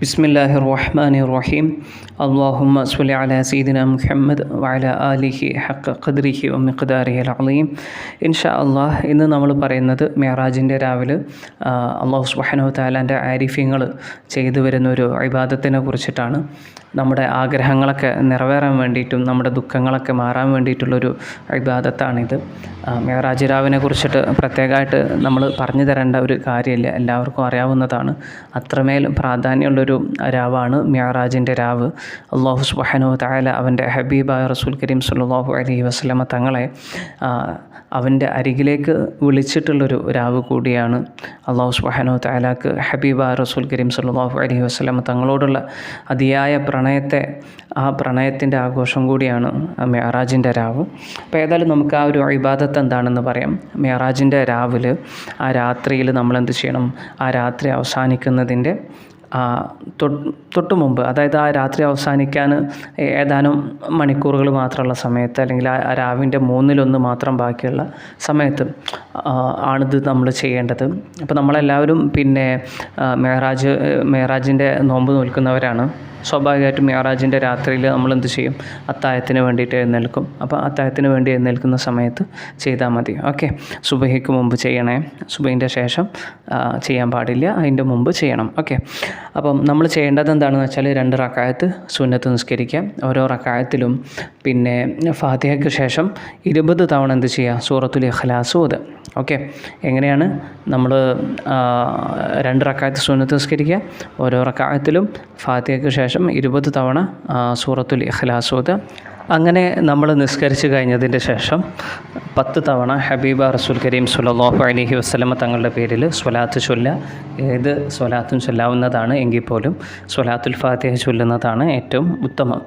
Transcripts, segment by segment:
ബിസ്മില്ലാഹി റഹ്മാനി റഹീം അള്ളാഹുമ്മ സുലി അല സീദിന മുഹമ്മദ് വല അലിഹി ഹക്ക് ഖദ്രിഹി ഒമിഖദാരിഹി അലീം ഇൻഷാ അള്ളാഹ് ഇന്ന് നമ്മൾ പറയുന്നത് മെഹറാജിന്റെ രാവിലെ അള്ളാഹു സുബാനോ താലാന്റെ ആരിഫ്യങ്ങൾ ചെയ്തു വരുന്ന ഒരു അഭിബാദത്തിനെ കുറിച്ചിട്ടാണ്. നമ്മുടെ ആഗ്രഹങ്ങളൊക്കെ നിറവേറാൻ വേണ്ടിയിട്ടും നമ്മുടെ ദുഃഖങ്ങളൊക്കെ മാറാൻ വേണ്ടിയിട്ടുള്ളൊരു അഭിബാദത്താണിത് മെഹറാജ് രാവിനെ കുറിച്ചിട്ട് പ്രത്യേകമായിട്ട് നമ്മൾ പറഞ്ഞു തരേണ്ട ഒരു കാര്യമില്ല. എല്ലാവർക്കും അറിയാവുന്നതാണ്. അത്രമേൽ പ്രാധാന്യമുള്ള പ്രാധാന്യമുള്ളൊരു രാവാണ് മിയറാജിന്റെ രാവ്. അള്ളാഹു സുബ്ഹാനഹു തആല അവന്റെ ഹബീബായ റസൂൽ കരീം സുല്ലാഹു അലൈഹി വസ്ലമ തങ്ങളെ അവന്റെ അരികിലേക്ക് വിളിച്ചിട്ടുള്ളൊരു രാവ് കൂടിയാണ്. അള്ളാഹു സുബ്ഹാനഹു തആലാക്ക് ഹബീബായ റസൂൽ കരീം സുല്ലാഹു അലൈഹി വസ്ലമ തങ്ങളോടുള്ള അതിയായ പ്രണയത്തെ ആ പ്രണയത്തിന്റെ ആഘോഷം കൂടിയാണ് മെഹറാജിന്റെ രാവ്. അപ്പോൾ ഏതായാലും നമുക്ക് ആ ഒരു ഇബാദത്ത് എന്താണെന്ന് പറയാം. മെഹറാജിന്റെ രാവിലെ ആ രാത്രിയിൽ നമ്മൾ എന്ത് ചെയ്യണം? ആ രാത്രി അവസാനിക്കുന്നതിന്റെ തൊട്ട് മുമ്പ് അതായത് ആ രാത്രി അവസാനിക്കാൻ ഏതാനും മണിക്കൂറുകൾ മാത്രമുള്ള സമയത്ത് അല്ലെങ്കിൽ ആ രാവിന്റെ മൂന്നിലൊന്ന് മാത്രം ബാക്കിയുള്ള സമയത്ത് ആണിത് നമ്മൾ ചെയ്യേണ്ടത്. അപ്പോൾ നമ്മളെല്ലാവരും പിന്നെ മെഹറാജ് മെഹറാജിന്റെ നോമ്പ് നോൽക്കുന്നവരാണ്. സ്വാഭാവികമായിട്ടും മിയറാജിന്റെ രാത്രിയിൽ നമ്മൾ എന്ത് ചെയ്യും? അത്തായത്തിന് വേണ്ടിയിട്ട് എഴുന്നേൽക്കും. അപ്പോൾ അത്തായത്തിന് വേണ്ടി എഴുന്നേൽക്കുന്ന സമയത്ത് ചെയ്താൽ മതി. ഓക്കെ? സുബഹിക്ക് മുമ്പ് ചെയ്യണേ. സുബഹിന്റെ ശേഷം ചെയ്യാൻ പാടില്ല. അതിന്റെ മുമ്പ് ചെയ്യണം. ഓക്കെ? അപ്പം നമ്മൾ ചെയ്യേണ്ടത് എന്താണെന്ന് വെച്ചാൽ രണ്ട് റക്കായത്ത് സുന്നത്ത് നിസ്കരിക്കുക ഓരോ റക്കായത്തിലും പിന്നെ ഫാത്തിഹയ്ക്ക് ശേഷം ഇരുപത് തവണ എന്ത് ചെയ്യുക? സൂറത്തുൽ ഇഖ്ലാസ് ഓത് ഓക്കെ. എങ്ങനെയാണ് നമ്മൾ രണ്ട് റക്കായത്ത് സുന്നത്ത് നിസ്കരിക്കുക? ഓരോ റക്കായത്തിലും ഫാത്തിഹയ്ക്ക് ശേഷം ഇരുപത് തവണ സൂറത്തുൽ ഇഖ്ലാസ് അങ്ങനെ നമ്മൾ നിസ്കരിച്ചു കഴിഞ്ഞതിന്റെ ശേഷം പത്ത് തവണ ഹബീബ റസൂൽ കരീം സുലല്ലാഹു അലഹി വസ്ലമ തങ്ങളുടെ പേരിൽ സ്വലാത്ത് ചൊല്ല ഏത് സ്വലാത്തും ചൊല്ലാവുന്നതാണ് എങ്കിൽ പോലും സ്വലാത്തുൽ ഫാത്തിഹ ചൊല്ലുന്നതാണ് ഏറ്റവും ഉത്തമം.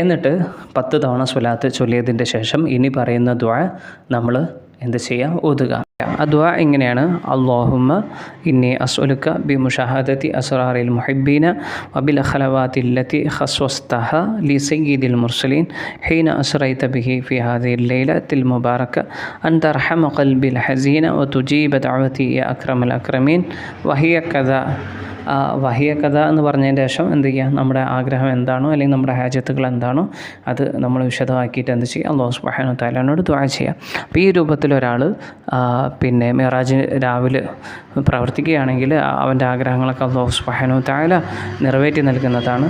എന്നിട്ട് പത്ത് തവണ സ്വലാത്ത് ചൊല്ലിയതിന്റെ ശേഷം ഇനി പറയുന്ന ദ്വാ നമ്മൾ എന്ത് ചെയ്യാം ഒതുക അദ്വ എങ്ങനെയാണ് അള്ളാഹുമ്മ ഇന്നി അസ്വലുക്ക ബി മുഷാഹദത്തി അസ്റാറിൽ മുഹിബീന വബിൽ അഖലവാത്തില്ലത്തി ഹസ്വസ്തഹ ലി സയ്യിദിൽ മുർസലീൻ ഹീന അസ്റൈത ബിഹി ഫി ഹാദിൽ ലൈലത്തിൽ മുബാറക്ക അൻ തർഹമ ഖൽബിൽ ഹസീന വ തുജീബ ദഅവതി യ അക്രമൽ അക്രമീൻ വഹിയ കഥ വഹിയ കഥ എന്ന് പറഞ്ഞതിന് ശേഷം എന്ത് ചെയ്യുക? നമ്മുടെ ആഗ്രഹം എന്താണോ അല്ലെങ്കിൽ നമ്മുടെ ഹാജത്തുകൾ എന്താണോ അത് നമ്മൾ വിശദമാക്കിയിട്ട് എന്ത് ചെയ്യുക? അള്ളാഹു സുബ്ഹാനഹു തആലയോട് ദ്വാ ചെയ്യുക. അപ്പോൾ ഈ രൂപത്തിൽ ഒരാൾ പിന്നെ മിറാജ് രാവിലെ പ്രവർത്തിക്കുകയാണെങ്കിൽ അവന്റെ ആഗ്രഹങ്ങളൊക്കെ അള്ളാഹു സുബ്ഹാനഹു തആല നിറവേറ്റി നൽകുന്നതാണ്.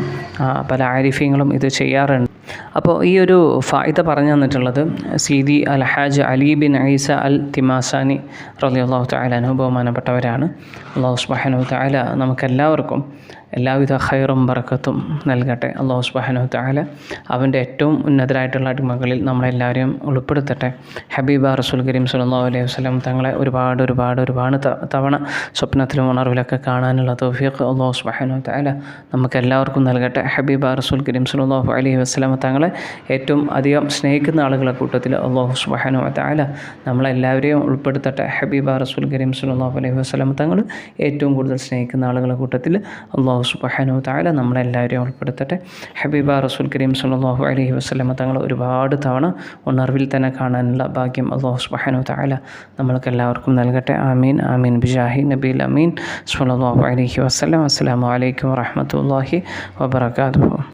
പല ആരിഫ്യങ്ങളും ഇത് ചെയ്യാറുണ്ട്. അപ്പോൾ ഈ ഒരു ഫായിദ പറഞ്ഞു തന്നിട്ടുള്ളത് സീദി അൽ ഹാജ് അലി ബിൻ ഐസ അൽ തിമാസാനി റലി അള്ളാഹു താല അനുഭവമാനപ്പെട്ടവരാണ് അള്ളാഹു സുബാനു താല നമുക്കെല്ലാവർക്കും എല്ലാവിധ ഹൈറും ബർക്കത്തും നൽകട്ടെ. അള്ളാഹു സുബാനു താല അവന്റെ ഏറ്റവും ഉന്നതരായിട്ടുള്ള അടിമകളിൽ നമ്മളെല്ലാവരെയും ഉൾപ്പെടുത്തട്ടെ. ഹബീബ റസൂൽ കരീം സുല്ലാ അലൈഹി വസ്ലം തങ്ങളെ ഒരുപാട് ഒരുപാട് ഒരുപാട് തവണ സ്വപ്നത്തിലും ഉണർവിലൊക്കെ കാണാനുള്ള തോഫിയൊക്കെ അള്ളാഹു സുബാനു താല നമുക്കെല്ലാവർക്കും നൽകട്ടെ. ഹബീബ റസൂൽ കരീം സല്ലല്ലാഹു അലൈഹി വസല്ലം തങ്ങളെ ഏറ്റവും അധികം സ്നേഹിക്കുന്ന ആളുകളെ കൂട്ടത്തിൽ അള്ളാഹു സുബാനു താല നമ്മളെല്ലാവരെയും ഉൾപ്പെടുത്തട്ടെ. ഹബീബ റസൂൽ കരീം സുല്ലാഹു അലൈഹി വസല്ലം തങ്ങൾ ഏറ്റവും കൂടുതൽ സ്നേഹിക്കുന്ന ആളുകളെ കൂട്ടത്തിൽ അള്ളാഹു സുബാനു താല നമ്മളെല്ലാവരെയും ഉൾപ്പെടുത്തട്ടെ. ഹബീബ റസൂൽ കരീം സുല്ലാഹു അലൈഹി വസല്ലം തങ്ങൾ ഒരുപാട് തവണ ഉണർവിൽ തന്നെ കാണാനുള്ള ഭാഗ്യം അള്ളാഹു സുബാനു താല നമ്മൾക്ക് എല്ലാവർക്കും നൽകട്ടെ. ആമീൻ. ആമീൻ. ബിജാഹി നബീൽ അമീൻ. സുല്ലാഹു അലൈഹി വസ്ലം അസ്സാം വലൈക്കും വാഹമത്തല്ലാഹി വബറകാതുഹു.